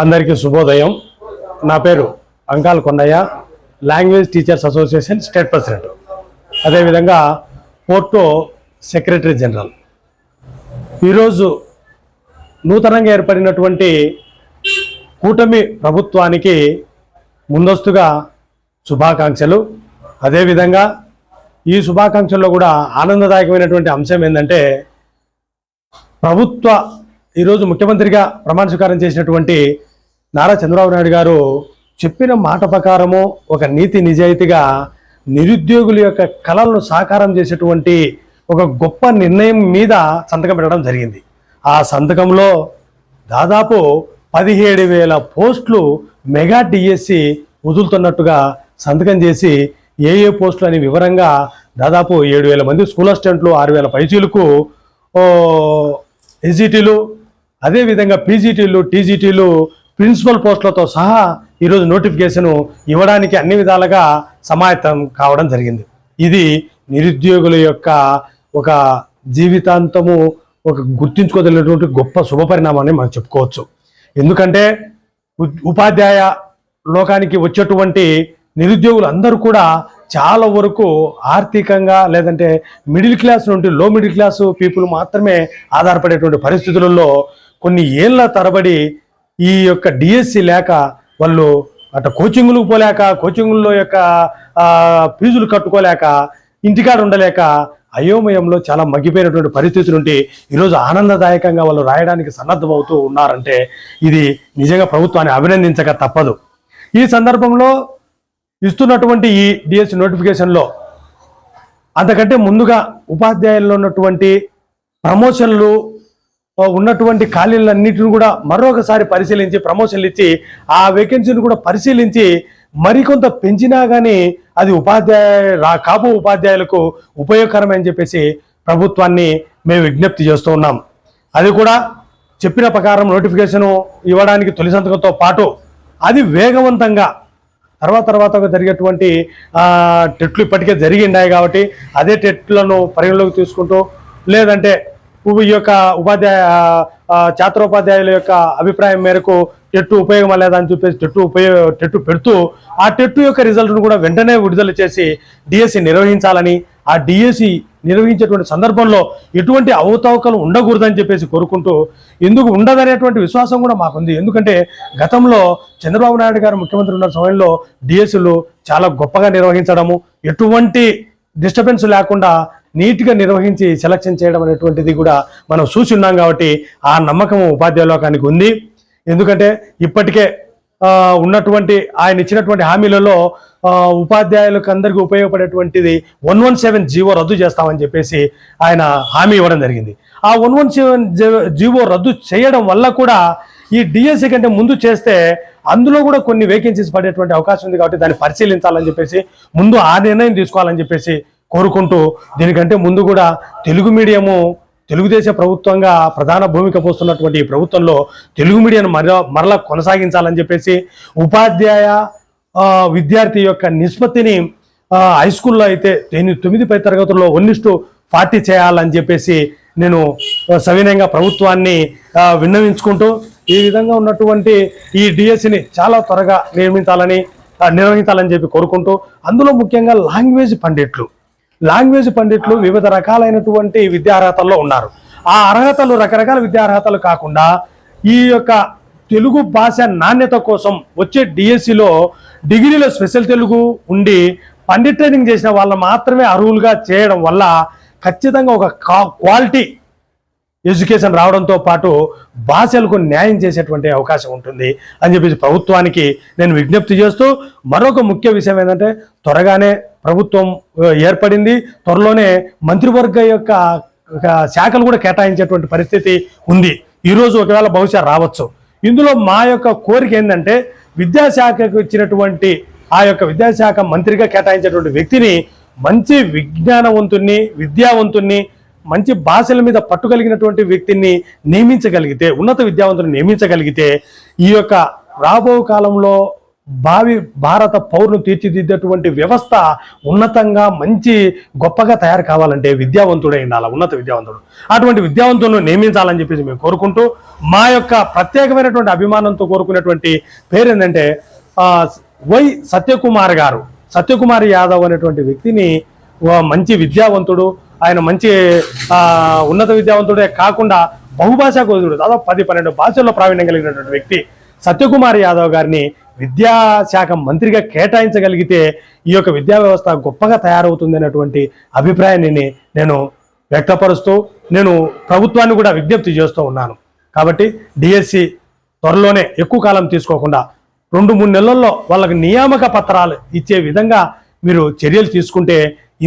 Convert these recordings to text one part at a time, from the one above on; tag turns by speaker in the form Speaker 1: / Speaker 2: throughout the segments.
Speaker 1: అందరికీ శుభోదయం. నా పేరు Ankal Kondaiah language teachers association state president. అదేవిధంగా పోర్టో సెక్రటరీ జనరల్. ఈరోజు నూతనంగా ఏర్పడినటువంటి కూటమి ప్రభుత్వానికి ముందస్తుగా శుభాకాంక్షలు. అదేవిధంగా ఈ శుభాకాంక్షల్లో కూడా ఆనందదాయకమైనటువంటి అంశం ఏంటంటే ప్రభుత్వ ఈరోజు ముఖ్యమంత్రిగా ప్రమాణ స్వీకారం చేసినటువంటి నారా చంద్రబాబు నాయుడు గారు చెప్పిన మాట ప్రకారము ఒక నీతి నిజాయితీగా నిరుద్యోగుల యొక్క కళలను సాకారం చేసేటువంటి ఒక గొప్ప నిర్ణయం మీద సంతకం పెట్టడం జరిగింది. ఆ సంతకంలో దాదాపు పదిహేడు వేల పోస్టులు మెగా డిఎస్సి వదులుతున్నట్టుగా సంతకం చేసి ఏ ఏ పోస్టులు అని వివరంగా దాదాపు ఏడు వేల మంది స్కూల్ అసిస్టెంట్లు ఆరు వేల పైచీలకు ఎస్జిటీలు అదేవిధంగా పీజీటీలు టీజీటీలు ప్రిన్సిపల్ పోస్టులతో సహా ఈరోజు నోటిఫికేషన్ ఇవ్వడానికి అన్ని విధాలుగా సమాయత్తం కావడం జరిగింది. ఇది నిరుద్యోగుల యొక్క ఒక జీవితాంతము ఒక గుర్తించుకోదగినటువంటి గొప్ప శుభ పరిణామాన్ని మనం చెప్పుకోవచ్చు. ఎందుకంటే ఉపాధ్యాయ లోకానికి వచ్చేటువంటి నిరుద్యోగులు అందరూ కూడా చాలా వరకు ఆర్థికంగా లేదంటే మిడిల్ క్లాస్ నుండి లో మిడిల్ క్లాస్ పీపుల్ మాత్రమే ఆధారపడేటువంటి పరిస్థితులలో కొన్ని ఏళ్ళ తరబడి ఈ యొక్క డిఎస్సి లేక వాళ్ళు అటు కోచింగ్లకు పోలేక కోచింగుల్లో యొక్క ఫీజులు కట్టుకోలేక ఇంటికాడ ఉండలేక అయోమయంలో చాలా మగ్గిపోయినటువంటి పరిస్థితులు నుండి ఈరోజు ఆనందదాయకంగా వాళ్ళు రాయడానికి సన్నద్ధమవుతూ ఉన్నారంటే ఇది నిజంగా ప్రభుత్వాన్ని అభినందించక తప్పదు. ఈ సందర్భంలో ఇస్తున్నటువంటి ఈ డిఎస్సి నోటిఫికేషన్లో అంతకంటే ముందుగా ఉపాధ్యాయుల్లో ఉన్నటువంటి ప్రమోషన్లు ఉన్నటువంటి ఖాళీలన్నిటిని కూడా మరొకసారి పరిశీలించి ప్రమోషన్లు ఇచ్చి ఆ వేకెన్సీని కూడా పరిశీలించి మరికొంత పెంచినా కానీ అది ఉపాధ్యాయ రా కాపు ఉపాధ్యాయులకు ఉపయోగకరమే అని చెప్పేసి ప్రభుత్వాన్ని మేము విజ్ఞప్తి చేస్తూ ఉన్నాం. అది కూడా చెప్పిన ప్రకారం నోటిఫికేషన్ ఇవ్వడానికి తొలి సంతకంతో పాటు అది వేగవంతంగా తర్వాత తర్వాత జరిగేటువంటి టెట్లు ఇప్పటికే జరిగిండాయి కాబట్టి అదే టెట్లను పరిగణలోకి తీసుకుంటూ లేదంటే ఈ యొక్క ఉపాధ్యాయ ఛాత్రోపాధ్యాయుల యొక్క అభిప్రాయం మేరకు టెట్టు ఉపయోగం లేదని చెప్పేసి టెట్టు ఉపయోగ టెట్టు పెడుతూ ఆ టెట్టు యొక్క రిజల్ట్ను కూడా వెంటనే విడుదల చేసి డిఎస్సి నిర్వహించాలని ఆ డిఎస్సి నిర్వహించేటువంటి సందర్భంలో ఎటువంటి అవతవకలు ఉండకూడదని చెప్పేసి కోరుకుంటూ ఎందుకు ఉండదనేటువంటి విశ్వాసం కూడా మాకుంది. ఎందుకంటే గతంలో చంద్రబాబు నాయుడు గారు ముఖ్యమంత్రి ఉన్న సమయంలో డిఎస్సీలు చాలా గొప్పగా నిర్వహించడము ఎటువంటి డిస్టర్బెన్స్ లేకుండా నీట్గా నిర్వహించి సెలక్షన్ చేయడం అనేటువంటిది కూడా మనం చూసి ఉన్నాం కాబట్టి ఆ నమ్మకం ఉపాధ్యాయ లోకానికి ఉంది. ఎందుకంటే ఇప్పటికే ఉన్నటువంటి ఆయన ఇచ్చినటువంటి హామీలలో ఉపాధ్యాయులకు అందరికీ ఉపయోగపడేటువంటిది వన్ వన్ సెవెన్ జీవో రద్దు చేస్తామని చెప్పేసి ఆయన హామీ ఇవ్వడం జరిగింది. ఆ వన్ వన్ సెవెన్ జీవో రద్దు చేయడం వల్ల కూడా ఈ డిఎస్సి కంటే ముందు చేస్తే అందులో కూడా కొన్ని వేకెన్సీస్ పడేటువంటి అవకాశం ఉంది కాబట్టి దాన్ని పరిశీలించాలని చెప్పేసి ముందు ఆ నిర్ణయం తీసుకోవాలని చెప్పేసి కోరుకుంటూ దీనికంటే ముందు కూడా తెలుగు మీడియము తెలుగుదేశ ప్రభుత్వంగా ప్రధాన భూమిక పోస్తున్నటువంటి ఈ ప్రభుత్వంలో తెలుగు మీడియాను మరల మరలా కొనసాగించాలని చెప్పేసి ఉపాధ్యాయ విద్యార్థి యొక్క నిష్పత్తిని హై స్కూల్లో అయితే ఎనిమిది తొమ్మిది పై తరగతుల్లో ఒన్నిస్టు ఫార్టీ చేయాలని చెప్పేసి నేను సవినయంగా ప్రభుత్వాన్ని విన్నవించుకుంటూ ఈ విధంగా ఉన్నటువంటి ఈ డిఎస్సిని చాలా త్వరగా నిర్మించాలని నిర్వహించాలని చెప్పి కోరుకుంటూ అందులో ముఖ్యంగా లాంగ్వేజ్ పండిట్లు లాంగ్వేజ్ పండిట్లు వివిధ రకాలైనటువంటి విద్యార్హతల్లో ఉన్నారు. ఆ అర్హతలు రకరకాల విద్యార్హతలు కాకుండా ఈ యొక్క తెలుగు భాష నాణ్యత కోసం వచ్చే డిఎస్సిలో డిగ్రీలో స్పెషల్ తెలుగు ఉండి పండిట్ ట్రైనింగ్ చేసిన వాళ్ళని మాత్రమే అర్హులుగా చేయడం వల్ల ఖచ్చితంగా ఒక కా- క్వాలిటీ ఎడ్యుకేషన్ రావడంతో పాటు భాషలకు న్యాయం చేసేటువంటి అవకాశం ఉంటుంది అని చెప్పేసి ప్రభుత్వానికి నేను విజ్ఞప్తి చేస్తూ మరొక ముఖ్య విషయం ఏంటంటే త్వరగానే ప్రభుత్వం ఏర్పడింది. త్వరలోనే మంత్రివర్గ యొక్క శాఖలు కూడా కేటాయించేటువంటి పరిస్థితి ఉంది. ఈరోజు ఒకవేళ బహుశా రావచ్చు. ఇందులో మా యొక్క కోరిక ఏంటంటే విద్యాశాఖకు ఇచ్చినటువంటి ఆ యొక్క విద్యాశాఖ మంత్రిగా కేటాయించేటువంటి వ్యక్తిని మంచి విజ్ఞానవంతుణ్ణి విద్యావంతుణ్ణి మంచి భాషల మీద పట్టు కలిగినటువంటి వ్యక్తిని నియమించగలిగితే ఉన్నత విద్యావంతుని నియమించగలిగితే ఈ యొక్క రాబో కాలంలో భావి భారత పౌరును తీర్చిదిద్దేటువంటి వ్యవస్థ ఉన్నతంగా మంచి గొప్పగా తయారు కావాలంటే విద్యావంతుడే ఉండాలి ఉన్నత విద్యావంతుడు. అటువంటి విద్యావంతులను నియమించాలని చెప్పేసి మేము కోరుకుంటూ మా యొక్క ప్రత్యేకమైనటువంటి అభిమానంతో కోరుకునేటువంటి పేరు ఏంటంటే వై సత్యకుమార్ గారు. సత్యకుమార్ యాదవ్ అనేటువంటి వ్యక్తిని మంచి విద్యావంతుడు ఆయన మంచి ఉన్నత విద్యావంతుడే కాకుండా బహుభాషా కోదుడు దాదాపు పది పన్నెండు భాషల్లో ప్రావీణ్యం కలిగినటువంటి వ్యక్తి సత్యకుమార్ యాదవ్ గారిని విద్యాశాఖ మంత్రిగా కేటాయించగలిగితే ఈ యొక్క విద్యా వ్యవస్థ గొప్పగా తయారవుతుంది అనేటువంటి అభిప్రాయాన్ని నేను వ్యక్తపరుస్తూ నేను ప్రభుత్వాన్ని కూడా విజ్ఞప్తి చేస్తూ ఉన్నాను. కాబట్టి డిఎస్సి త్వరలోనే ఎక్కువ కాలం తీసుకోకుండా రెండు మూడు నెలల్లో వాళ్ళకి నియామక పత్రాలు ఇచ్చే విధంగా మీరు చర్యలు తీసుకుంటే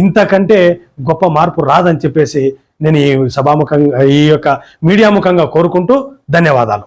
Speaker 1: ఇంతకంటే గొప్ప మార్పు రాదని చెప్పేసి నేను ఈ సభాముఖంగా ఈ యొక్క మీడియా ముఖంగా కోరుకుంటూ ధన్యవాదాలు.